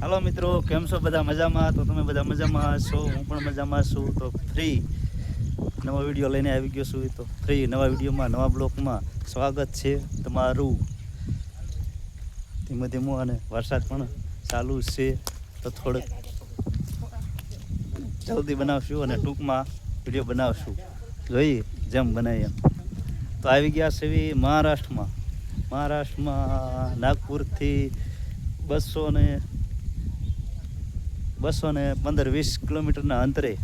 હાલો મિત્રો, કેમ છો બધા મજામાં? તો તમે બધા મજામાં છો હું પણ મજામાં છું. તો ફ્રી નવા વીડિયો લઈને આવી ગયો છું. તો ફ્રી નવા વિડીયોમાં નવા બ્લોકમાં સ્વાગત છે તમારું. ધીમે ધીમો અને વરસાદ પણ ચાલુ છે. તો થોડોક જલ્દી બનાવશું અને ટૂંકમાં વીડિયો બનાવશું. જોઈએ, જેમ બનાવીએ એમ. તો આવી ગયા છે મહારાષ્ટ્રમાં. મહારાષ્ટ્રમાં નાગપુરથી બસો ને બસો ને પંદર વીસ કિલોમીટરના અંતરે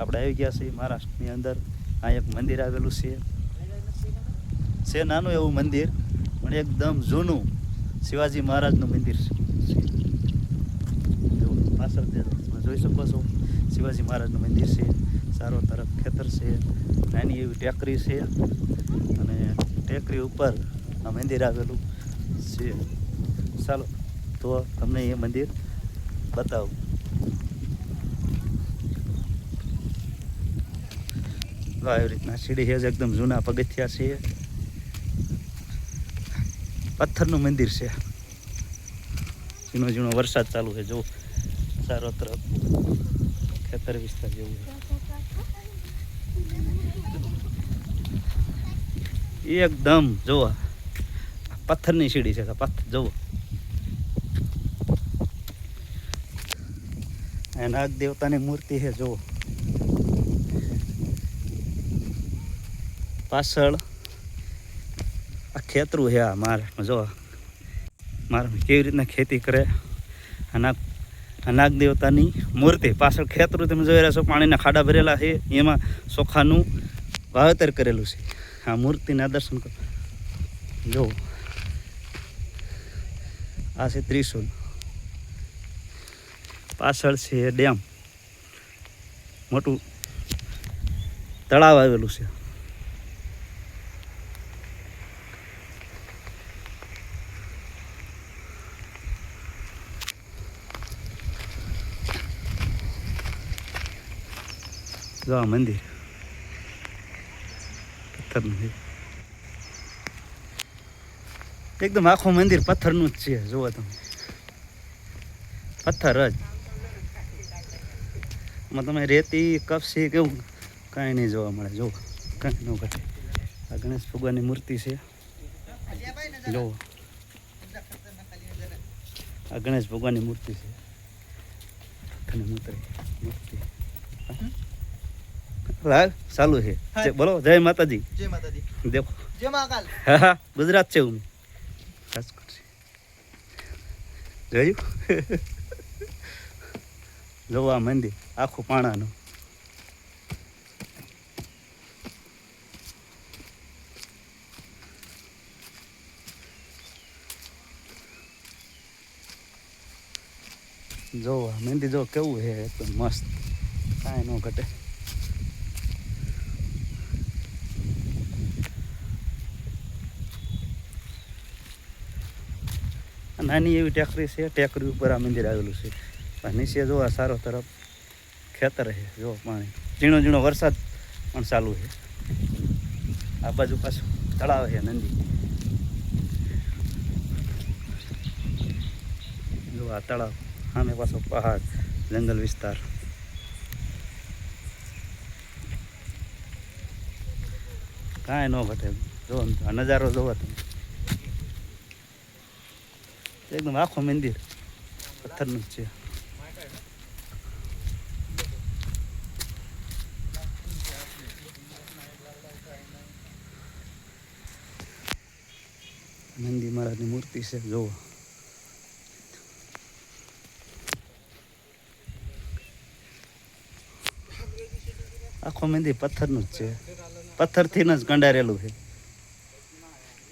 આપણે આવી ગયા છીએ મહારાષ્ટ્રની અંદર. આ એક મંદિર આવેલું છે. છે નાનું એવું મંદિર, પણ એકદમ જૂનું શિવાજી મહારાજનું મંદિર છે. પાછળ તમે જોઈ શકો છો, શિવાજી મહારાજનું મંદિર છે. ચારો તરફ ખેતર છે, નાની એવી ટેકરી છે. અને ટેકરી ઉપર આ મંદિર આવેલું છે. ચાલો, તો તમને એ મંદિર બતાવું. એવી રીતના સીડી છે, એકદમ જૂના પગથિયા છે. પથ્થરનું મંદિર છે. ઝીણો ઝીણો વરસાદ ચાલુ છે જો ચારો તરફ ખેતર વિસ્તાર જેવું છે. એકદમ જોવા પથ્થરની સીડી છે પથ્થર જોવો નાગ દેવતાની મૂર્તિ છે, જુઓ. પાછળ આ ખેતરું છે આ મહારાષ્ટ્રમાં જો મારે કેવી રીતના ખેતી કરે. આ નાગ આ નાગ દેવતાની મૂર્તિ. પાછળ ખેતરું તમે જોઈ રહ્યા છો, પાણીના ખાડા ભરેલા છે. એમાં ચોખાનું વાવેતર કરેલું છે. આ મૂર્તિના દર્શન કરો. જો આ છે ત્રિશુલ. પાછળ છે ડેમ. મોટું તળાવ આવેલું છે. જો મંદિર. પથ્થરનું છે. એકદમ આખું મંદિર પથ્થરનું જ છે, જુઓ તમે. પથ્થર જ. એમાં તમે રેતી કપસી કેવું કાંઈ નહીં જોવા મળે. જો કાંઈ ન ઘટે. આ ગણેશ ભગવાનની મૂર્તિ છે. જો આ ગણેશ ભગવાનની મૂર્તિ છે. અને મૂર્તિ મૂર્તિ. લાગ ચાલુ છે. બોલો જય માતાજી. જય માતાજી. દેખો. જય મહાકાલ હા હા ગુજરાત છે હું રાજકોટ છે. જોયું? જોવું મંદિર આખું પાણાનું. જોવા મંદિર જો કેવું છે એકદમ મસ્ત. કાંઈ ન ઘટે. નાની એવી ટેકરી છે, ટેકરી ઉપર આ મંદિર આવેલું છે. નીચે જો આ સારો તરફ ખેતર છે, જો પાણી. ઝીણો ઝીણો વરસાદ પણ ચાલુ છે. આ બાજુ પાછું તળાવ છે, નંદી. જો આ તળાવ, સામે પાછો પહાડ, જંગલ વિસ્તાર. કાંઈ ન ઘટે. જો નજારો જોવો તમે. એકદમ આખું મંદિર. પથ્થરનું છે. નંદી મહારાજની મૂર્તિ છે, જોવો. આખું મંદિર પથ્થરનું જ છે. પથ્થરથી જ કંડારેલું છે.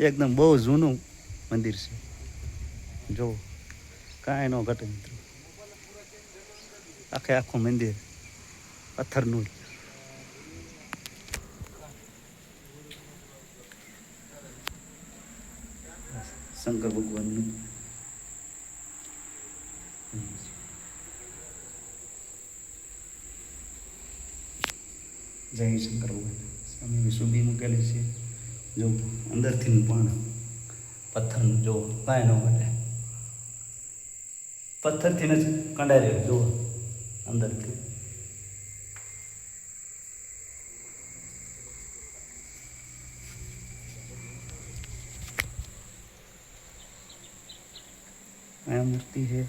એકદમ બહુ જૂનું મંદિર છે. જોવો. કાંઈ ન ઘટે આખે આખું મંદિર પથ્થરનું જ. શંકર ભગવાનનું. જય શંકર ભગવાન. સ્વામી સુબી મૂકેલી છે. જો અંદરથી પણ પથ્થરનું જો કાંઈ ન ઘટે પથ્થરથી જ કંડારેલું જુઓ અંદરથી. આ મૂર્તિ છે